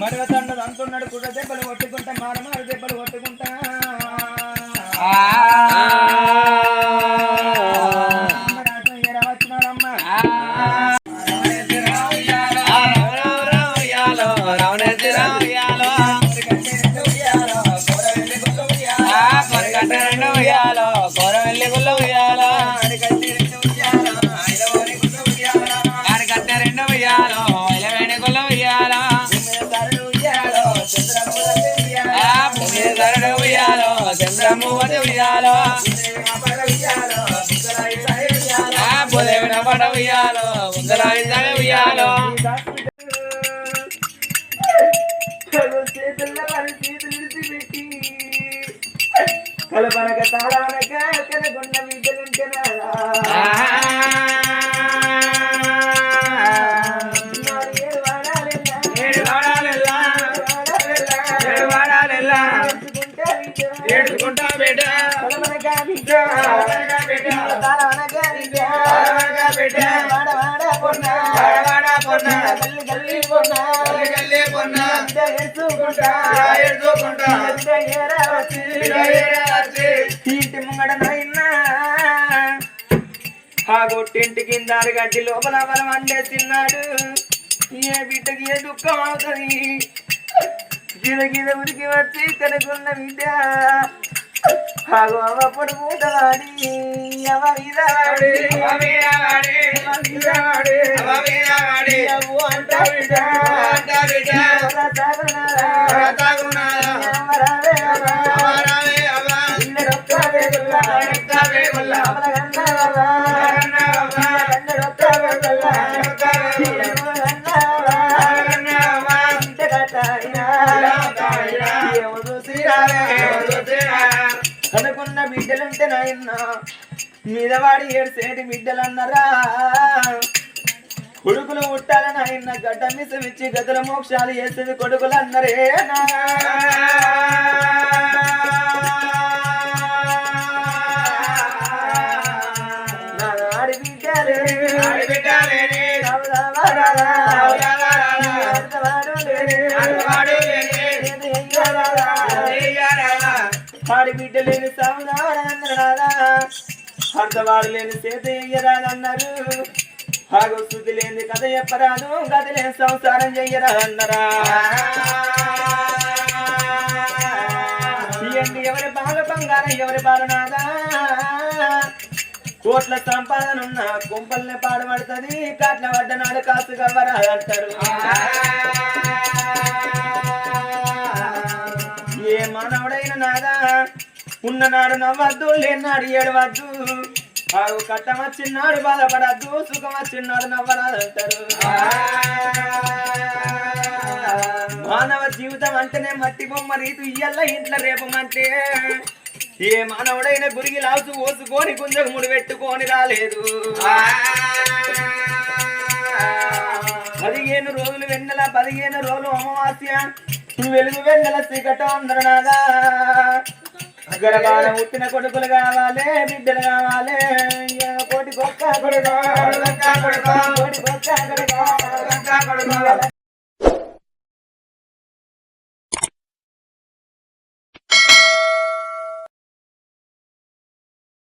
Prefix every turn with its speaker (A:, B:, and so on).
A: మరొక తండ్రి అంటున్నాడు కుర్ర దెబ్బలు కొట్టుకుంటా మార మారు దెబ్బలు కొట్టుకుంటా
B: చంద్రము ఉయ్యాలో పడ ఉయ్యాలో. ముందరాయి ఉయ్యాలో
A: చేతుల్లో మరి చేతులు కలపనక తాళానక ఏరా వచ్చి, ఇంటి ముంగడ నాయనా ఆ గొట్టింటి కింద గడ్డి లోపల బలం వండేసిన్నాడు ఏ బిడ్డకి ఏ దుఃఖం అవుతుంది? గిద ఉరికి వచ్చి తనకున్న బిడ్డ ఆగు అవ పొడుగుట అవ బిడ్డ
B: బిడ్డ,
A: అనుకున్న బిడ్డలుంటే నాయన్న. మీద వాడి ఏడ్సేటి బిడ్డలన్నరా. కొడుకులు పుట్టాలని ఆయన గడ్డ మిసమిచ్చి గదుల మోక్షాలు వేసేది కొడుకులు అన్నరే బిడ్డలే.
B: ఆడి బిడ్డలేని,
A: రావరావరారా.
B: రావరావరారా.
A: అర్థవాడు లేని.
B: చేతయ్యరాదన్నారు లేని.
A: లేని శృతి లేని కథ చెప్పరాదు గదిలేని సంసారం చెయ్యరాదన్నరా ఇయ్యండి ఎవరి బాల బంగారం ఎవరి బాలనాదా కోట్ల సంపాదన ఉన్న కుంపల్ని పాడబడుతుంది కాట్ల వడ్డనాడు కాసు గవ్వరాదంటారు ఉన్ననాడు నవ్వద్దు లేనాడు ఏడవద్దు. ఆవు కట్టం వచ్చిన్నాడు బాధపడద్దు సుఖం వచ్చినాడు నవ్వరాదంటారు. మానవ జీవితం అంటేనే మట్టి బొమ్మ రీతు ఇయ్యల్ల ఇంట్లో రేపమంటే ఏ మానవుడైన గురిగి లాసు ఓసుకొని గుంజకు ముడి పెట్టుకొని రాలేదు. పదిహేను రోజులు వెన్నెల పదిహేను రోజులు అమావాస్య. వెలుగు వెన్నెల చీకటం అందరు నాగా. గర్భాన పుట్టిన కొడుకులు కావాలే బిడ్డలు కావాలే. కోటి కొట్టా కొడుకు
B: కొడుకా,
A: కోటి కొక్క
B: కొడుకు.